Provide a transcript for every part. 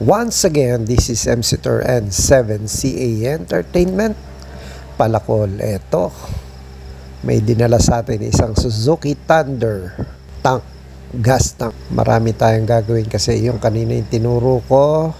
Once again, this is MC Tour and 7CA Entertainment. Palakol, eto. May dinala sa atin isang Suzuki Thunder tank, gas tank. Marami tayong gagawin kasi yung kanina yung tinuro ko,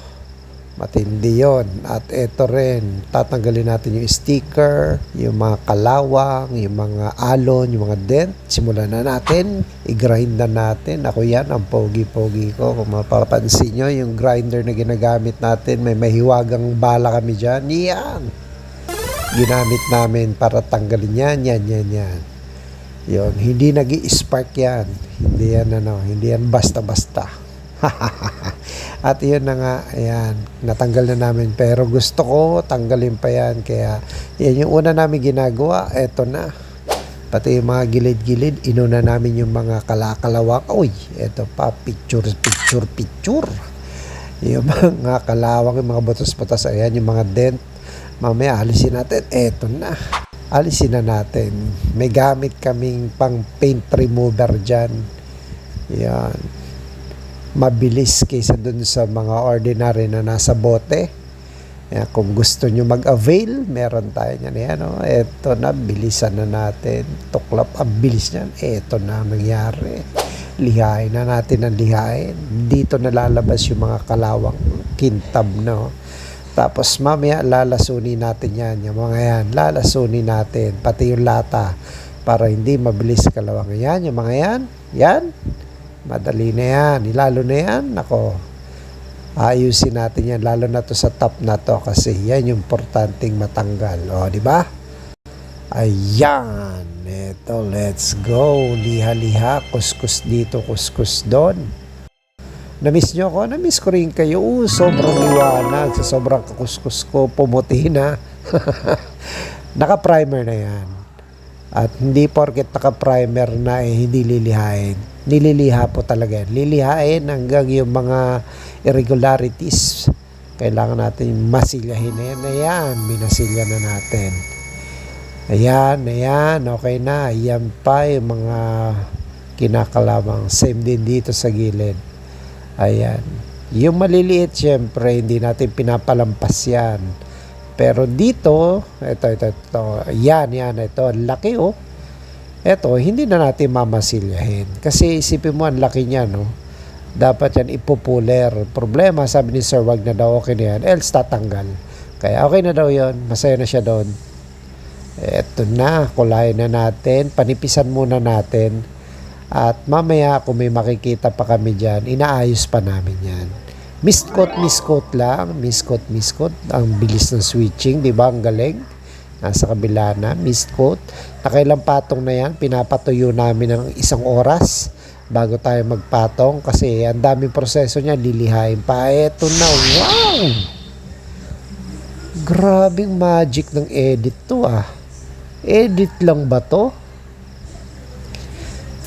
matindi yon At eto rin, tatanggalin natin yung sticker, yung mga kalawang, yung mga alon, yung mga dent. Simulan na natin, i-grind na natin. Ako yan, ang pogi-pogi ko. Kung mapapansin nyo, yung grinder na ginagamit natin, may mahiwagang bala kami dyan. Yan! Ginamit namin para tanggalin yan, yan, yan, yan. Yun, hindi nag spark yan. Hindi yan ano, hindi yan basta-basta. At yun na nga, ayan, natanggal na namin. Pero gusto ko, tanggalin pa yan. Kaya, yan yung una namin ginagawa, eto na. Pati yung mga gilid-gilid, inuna namin yung mga kalakalawang. Uy, eto pa, picture, picture, picture. Yung mga kalawang, yung mga butas-butas, ayan, yung mga dent. Mamaya, alisin natin. Eto na. Alisin na natin. May gamit kaming pang paint remover dyan. Yan mabilis kaysa dun sa mga ordinary na nasa bote. Yan, kung gusto nyo mag-avail, meron tayo niyan. Yan, oh, eto na, bilisan na natin. Tuklap, ang bilis niyan. Eto na ang nangyari. Lihain na natin ang lihain. Dito nalalabas yung mga kalawang kintab, no? Tapos mamaya lalasunin natin yan. Yung mga yan, lalasunin natin. Pati yung lata para hindi mabilis kalawang yan. Yung mga yan, yan, Madali na yan. Lalo na yan, nako. Ayusin natin yan. Lalo na to sa top na to kasi yan yung importanteng matanggal. O, di ba? Ayan. Ito, let's go. Liha-liha. Kuskus dito, kuskus doon. Namiss nyo ako? Namiss ko rin kayo. Uh, sobrang liwanag. Sa sobrang kakuskus ko, pumuti na. Naka-primer na yan. At hindi porket naka-primer na eh, hindi lilihain. Nililiha po talaga yan. Lilihain hanggang yung mga irregularities. Kailangan natin masilyahin na yan. Ayan, minasilya na natin. Ayan, ayan, okay na. Ayan pa yung mga kinakalabang. Same din dito sa gilid. Ayan. Yung maliliit, syempre, hindi natin pinapalampas yan. Pero dito, ito, ito, ito, yan, yan, ito, ang laki oh. Ito, hindi na natin mamasilyahin. Kasi isipin mo, ang laki niya, no? Dapat yan ipupuler. Problema, sabi ni Sir, wag na daw, okay na yan. Else, tatanggal. Kaya okay na daw yon Masaya na siya doon. Ito na, kulayan na natin. Panipisan muna natin. At mamaya, kung may makikita pa kami dyan, inaayos pa namin yan. Miscoat, miscoat lang. Miscoat, miscoat. Ang bilis ng switching, di ba? Ang galing. Nasa kabila na, miscoat. Nakailang patong na yan, pinapatuyo namin ng isang oras bago tayo magpatong kasi ang daming proseso niya, lilihain pa. Eto na, wow! Grabing magic ng edit to ah. Edit lang ba to?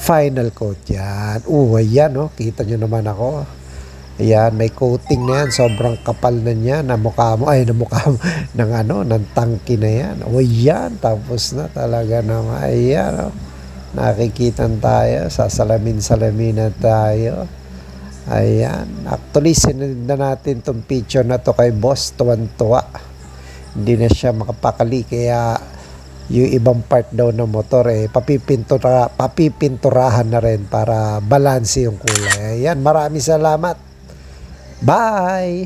Final coat yan. Uh, ayan oh. Kita nyo naman ako. Ayan, may coating na yan. Sobrang kapal na niya. Na mukha mo, ay, na mukha mo, ng ano, ng tangki na yan. O yan, tapos na talaga naman. Ayan, oh. Nakikita tayo. Sasalamin-salamin na tayo. Ayan. Actually, sinunod na natin tong picture na to kay boss. Tuwan-tuwa. Hindi na siya makapakali. Kaya, yung ibang part daw ng motor eh papipintura papipinturahan na rin para balanse yung kulay. Ayan, maraming salamat. Bye!